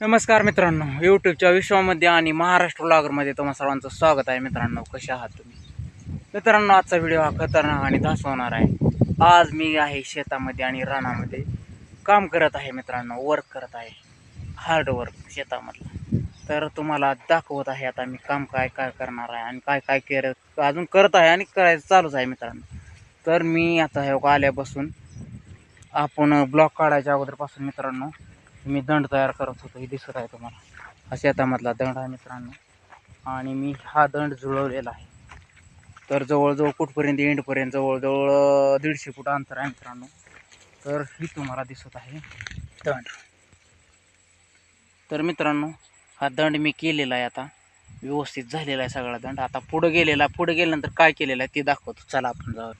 नमस्कार मित्रांनो यूट्यूबच्या विश्वामध्ये आणि महाराष्ट्र ब्लॉगरमध्ये तुम्हा सर्वांचं स्वागत आहे. मित्रांनो कसे आहात तुम्ही? मित्रांनो आजचा व्हिडिओ हा खतरनाक आणि होणार आहे. आज मी आहे शेतामध्ये आणि रानामध्ये काम करत आहे मित्रांनो वर्क करत आहे. हार्ड वर्क शेतामधलं. तर तुम्हाला दाखवत आहे आता मी काम काय काय करणार आहे आणि काय काय केर अजून करत आहे आणि करायचं चालूच आहे मित्रांनो. तर मी आता हे आल्यापासून आपण ब्लॉक काढायच्या अगोदरपासून मित्रांनो मी दंड तयार करत होतो हे दिसत आहे तुम्हाला. हा शेतामधला दंड आहे मित्रांनो. आणि मी हा दंड जुळवलेला आहे. तर जवळजवळ कुठपर्यंत एंडपर्यंत जवळजवळ दीडशे फूट अंतर आहे मित्रांनो. तर ही तुम्हाला दिसत आहे दंड. तर मित्रांनो हा दंड मी केलेला आहे आता. व्यवस्थित झालेला आहे सगळा दंड. आता पुढं गेलेला पुढं गेल्यानंतर काय केलेलं आहे ते दाखवतो. चला आपण जाऊ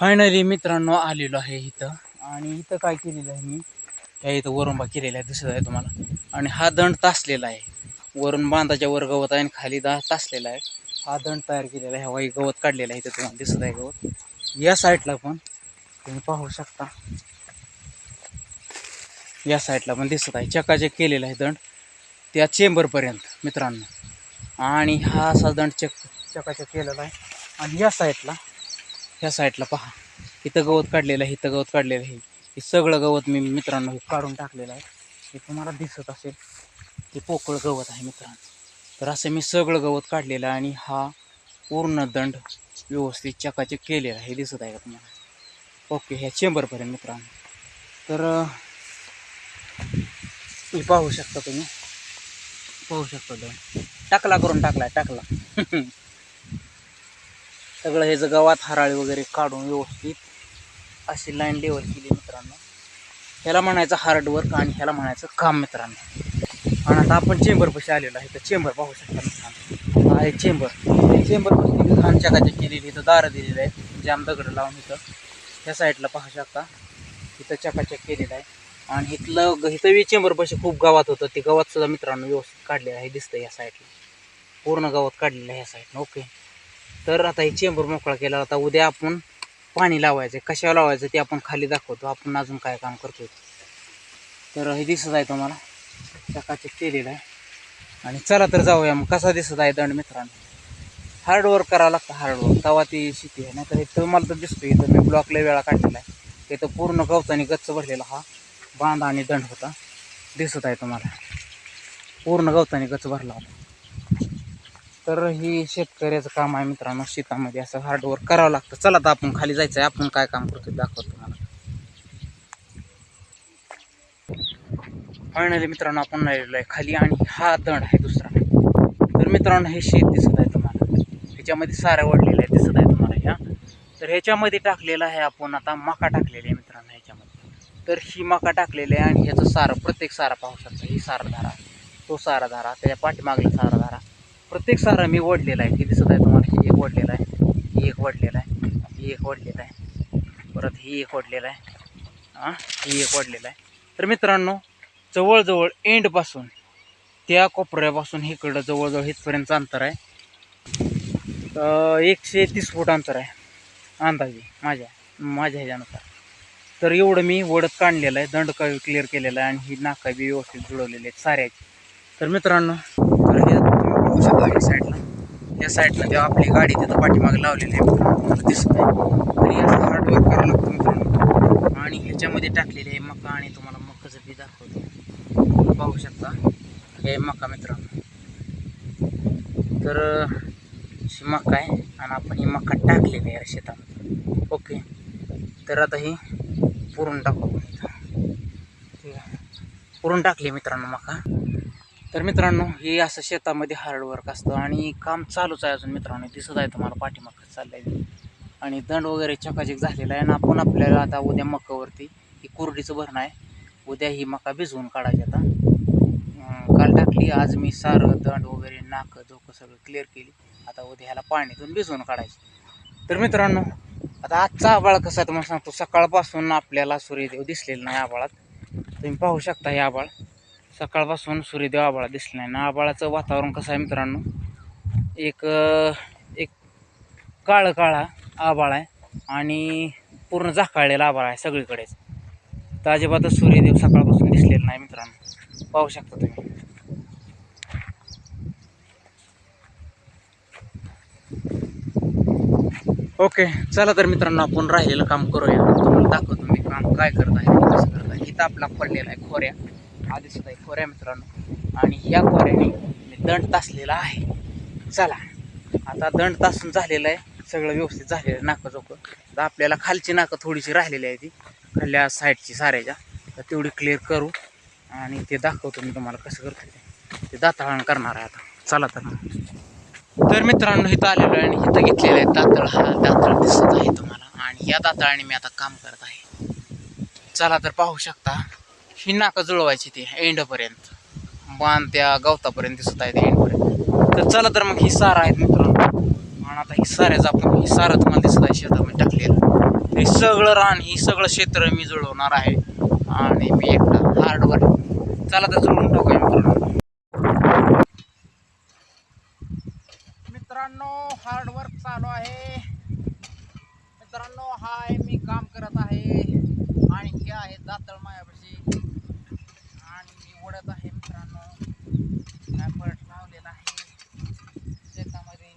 फायनली मित्रांनो आलेलो आहे इथं. आणि इथं काय केलेलं आहे मी? त्या इथं वरुंबा केलेला आहे दिसत आहे तुम्हाला. आणि हा दंड तासलेला आहे. वरून बांधाच्या वर गवत आहे आणि खाली दा तासलेला आहे. हा दंड तयार केलेला आहे. हवाई गवत काढलेला आहे इथं तुम्हाला दिसत आहे गवत. या साईडला पण तुम्ही पाहू शकता. या साईडला पण दिसत आहे. चकाचक केलेला आहे दंड त्या चेंबरपर्यंत मित्रांनो. आणि हा असा दंड चक चकाचक केलेला आहे. आणि या साईडला ह्या साईडला पहा. इथं गवत काढलेलं आहे इथं गवत काढलेलं आहे. हे सगळं गवत मी मित्रांनो हे काढून टाकलेलं आहे. हे तुम्हाला दिसत असेल ते पोकळ गवत आहे मित्रांनो. तर असं मी सगळं गवत काढलेलं आहे आणि हा पूर्ण दंड व्यवस्थित चकाचक केलेला आहे. हे दिसत आहे का तुम्हाला? ओके ह्या चेंबरपर्यंत मित्रांनो. तर मी हे पाहू शकता तुम्ही? पाहू शकता दंड टाकला करून टाकला टाकला. सगळं हे जर गवात हराळी वगैरे काढून व्यवस्थित अशी लाईन लेवल केली मित्रांनो. ह्याला म्हणायचं हार्ड वर्क आणि ह्याला म्हणायचं काम मित्रांनो. आणि आता आपण चेंबरपाशी आलेलो आहे. तर चेंबर पाहू शकता मित्रांनो. हा आहे चेंबर चेंबरपाशी खान चकाचक केलेली इथं दारं दिलेलं आहे जाम दगड लावून इथं ह्या साईडला पाहू शकता. इथं चकाचक केलेलं आहे. आणि इथलं ग- इथं बी चेंबरपाशी खूप गावात होतं. ते गावात सुद्धा मित्रांनो व्यवस्थित काढलेलं आहे दिसतं या साईडला पूर्ण गावात काढलेलं आहे ह्या साईडनं ओके तर आता हे चेंबर मोकळा केला. आता उद्या आपण पाणी लावायचं कशावर लावायचं ते आपण खाली दाखवतो. आपण अजून काय काम करतो तर हे दिसत आहे तुम्हाला. चकाचक केलेलं आहे. आणि चला तर जाऊया मग. कसा दिसत आहे दंड मित्रांनो? हार्डवर्क करावं लागतं हार्डवर्क तवा ती शेती आहे. नाही तर इथं मला तर दिसतो इथं मी ब्लॉकला वेळा काढलेला आहे. इथं पूर्ण गवताने गच्च भरलेला हा बांध आणि दंड होता. दिसत आहे तुम्हाला. पूर्ण गवताने गच्च भरला होता. तर ही शेतकऱ्याचं काम आहे मित्रांनो. शेतामध्ये असं हार्डवर्क करावं लागतं. चला तर आपण खाली जायचं आहे आपण काय काम करतो दाखवतो तुम्हाला. फायनली मित्रांनो आपण राहिलेलो आहे खाली आणि हा दंड आहे दुसरा. तर मित्रांनो हे शेत दिसत आहे तुम्हाला. ह्याच्यामध्ये सारं वडलेलं आहे दिसत आहे तुम्हाला ह्या. तर ह्याच्यामध्ये टाकलेलं आहे आपण आता मका टाकलेली आहे मित्रांनो ह्याच्यामध्ये. तर ही मका टाकलेली आहे आणि ह्याचं सारं प्रत्येक सारा पाहू शकता. ही सारा धारा. तो सारा धारा त्याच्या पाठीमागला सारा धारा. प्रत्येक सारा मी ओढलेला आहे. हे दिसत आहे तुम्हाला. ही एक ओढलेला आहे. ही एक ओढलेला आहे. ही एक ओढलेला आहे. परत ही एक ओढलेला आहे. हां? ही एक ओढलेला आहे. तर मित्रांनो जवळजवळ एंडपासून त्या कोपऱ्यापासून इकडं जवळजवळ इथपर्यंत अंतर आहे. एकशे तीस फूट अंतर आहे. अंदाजे माझ्या माझ्या ह्याच्यानुसार. तर एवढं मी ओढत काढलेलं आहे. दंड क्लिअर केलेला आहे आणि ही नाका बी व्यवस्थित जुळवलेली आहेत साऱ्याची. तर मित्रांनो तर हे तुम्ही शकता या साईडला या साईडला जेव्हा आपली गाडी तिथं पाठीमागे लावलेली आहे तुम्हाला दिसत आहे. तर हे असं हार्डवर्क करावं लागतं मित्रांनो. आणि ह्याच्यामध्ये टाकलेले आहे मका आणि तुम्हाला मकाचं बी दाखवतो. पाहू शकता. हे मका मित्रांनो. तर ही मका आहे आणि आपण ही मका टाकलेली आहे शेतामध्ये. ओके. तर आता ही पुरून टाकू आहे. पुरून टाकली मित्रांनो मका. तर मित्रांनो हे असं शेतामध्ये हार्डवर्क असतं आणि काम चालूच आहे अजून मित्रांनो. दिसत आहे तुम्हाला पाठीमागं चाललंय. आणि दंड वगैरे चकाचक झालेला आहे आणि आपण आपल्याला आता उद्या मकावरती ही कुरडीचं भरणं आहे. उद्या ही मका भिजवून काढायची आता. काल टाकली आज मी सारं दंड वगैरे नाक झोकं सगळं क्लिअर केली. आता उद्या ह्याला पाण्यातून भिजवून काढायची. तर मित्रांनो आता आजचा आबाळ कसा तुम्हाला सांगतो. सकाळपासून आपल्याला सूर्यदेव दिसलेला नाही आबाळात. तुम्ही पाहू शकता हे आबाळ. सकाळपासून सूर्यदेव आबाळा दिसला नाही ना आबाळाचं वातावरण कसं आहे मित्रांनो? एक एक काळं काळा आबाळ आहे आणि पूर्ण झाकाळलेला आबाळ आहे सगळीकडेच. तर अजिबातच सूर्यदेव सकाळपासून दिसलेला नाही मित्रांनो. पाहू शकता तुम्ही. ओके चला तर मित्रांनो आपण राहिलेलं काम करूया. तुम्हाला दाखवतो मी काम काय करत आहे कसं करत आहे. इथं आपला पडलेला आहे खोऱ्या. हा दिसत आहे खोऱ्या मित्रांनो. आणि या खोऱ्याने मी दंड तासलेला आहे. चला. आता दंड तासून झालेलं आहे. सगळं व्यवस्थित झालेलं आहे. नाकं चोकं तर आपल्याला खालची नाकं थोडीशी राहिलेली आहे ती. खाल्ल्या साईडची साऱ्याच्या तर तेवढी क्लिअर करू. आणि ते दाखवतो मी तुम्हाला कसं करतो ते. ते दाताळण करणार आहे आता. चला तर. तर मित्रांनो इथं आलेलो आहे आणि इथं घेतलेलं आहे दातळ. हा दातळ दिसत आहे तुम्हाला. आणि या दातळाने मी आता काम करत आहे. चला तर पाहू शकता. ही नाकं जुळवायची ती एंडपर्यंत. बांध त्या गवतापर्यंत दिसत आहे एंडपर्यंत. तर चला तर मग ही सारं आहेत मित्रांनो. आणि आता ही साऱ्याचं आपण ही सारं तुम्हाला दिसत आहे शेतामध्ये टाकलेलं. हे सगळं रान ही सगळं क्षेत्र मी जुळवणार आहे. आणि मी एकटा हार्डवर. चला तर जुळवून टाकूया मित्रांनो. मित्रांनो हार्ड वर्क चालू आहे. मित्रांनो हाय मी काम करत आहे. आणि हे आहे दातळ मायापाशी. आवडत आहे मित्रांनो ॲपट लावलेला आहे शेतामध्ये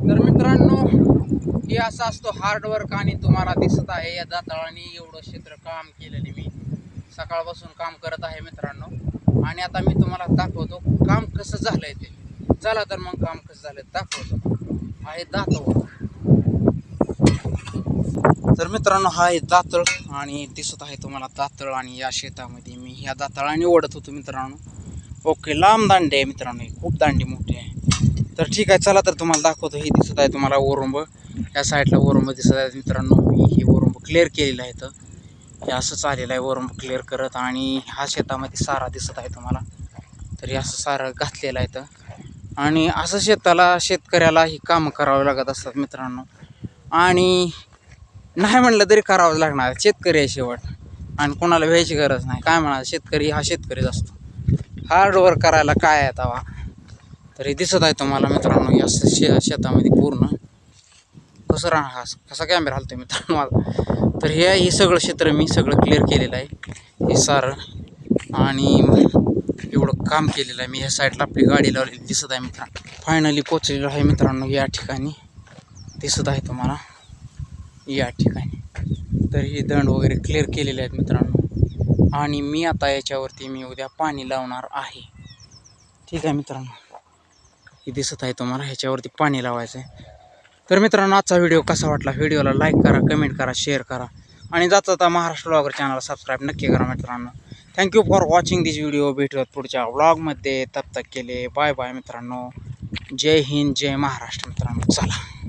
तर मित्रांनो हे असतो हार्डवर्क आणि तुम्हाला दिसत आहे या दाताळाने एवढं क्षेत्र काम केलेले मी. सकाळपासून काम करत आहे मित्रांनो. आणि आता मी तुम्हाला दाखवतो काम कसं झालंय ते. चला तर मग काम कसं झालंय दाखवतो. आहे दातळ हो. तर मित्रांनो हा आहे दातळ आणि दिसत आहे तुम्हाला दातळ आणि या शेतामध्ये मी ह्या दातळाने ओढत होतो मित्रांनो. ओके लांब दांडी आहे मित्रांनो. खूप दांडी मोठी आहे. तर ठीक आहे चला तर तुम्हाला दाखवतो. हे दिसत आहे तुम्हाला ओरंब. या साईडला ओरंब दिसत आहे मित्रांनो मी हे ओरंब क्लिअर केलेलं आहे तर हे असंच आलेलं आहे वरुंब क्लिअर करत आणि ह्या शेतामध्ये सारा दिसत आहे तुम्हाला. तर हे असं सारं घातलेलं आहे तर आणि असं शेताला शेतकऱ्याला ही कामं करावी लागत असतात मित्रांनो. आणि नाही म्हणलं तरी करावंच लागणार शेतकरी आहे शेवट. आणि कोणाला व्हायची गरज नाही. काय म्हणाल शेतकरी हा शेतकरीच असतो. हार्डवर्क करायला काय आहे तवा? तर हे दिसत आहे तुम्हाला मित्रांनो या शे शेतामध्ये पूर्ण. कसं राहणार हा. कसा कॅमेरा हलतो मित्रांनो माझा? तर हे हे सगळं क्षेत्र मी सगळं क्लिअर केलेलं आहे. हे सारं आणि एवढं काम केलेलं आहे मी. ह्या साईडला आपली गाडी लावलेली दिसत आहे मित्रांनो. फायनली पोचलेलो आहे मित्रांनो या ठिकाणी. दिसत आहे तुम्हाला. या ठिकाणी. तर हे दंड वगैरे क्लिअर केलेले आहेत मित्रांनो. आणि मी आता याच्यावरती मी उद्या पाणी लावणार आहे. ठीक आहे मित्रांनो. हे दिसत आहे तुम्हाला. ह्याच्यावरती पाणी लावायचं आहे तर मित्रांनो आजचा व्हिडिओ कसा वाटला? व्हिडिओला लाईक करा कमेंट करा शेअर करा. आणि जाता जाता महाराष्ट्र ब्लॉगर चॅनलला सबस्क्राईब नक्की करा मित्रांनो. Thank you for watching this video भेटूयात पुढच्या व्लॉगमध्ये तब तक केले बाय बाय मित्रांनो. जय हिंद जय महाराष्ट्र मित्रांनो. चला.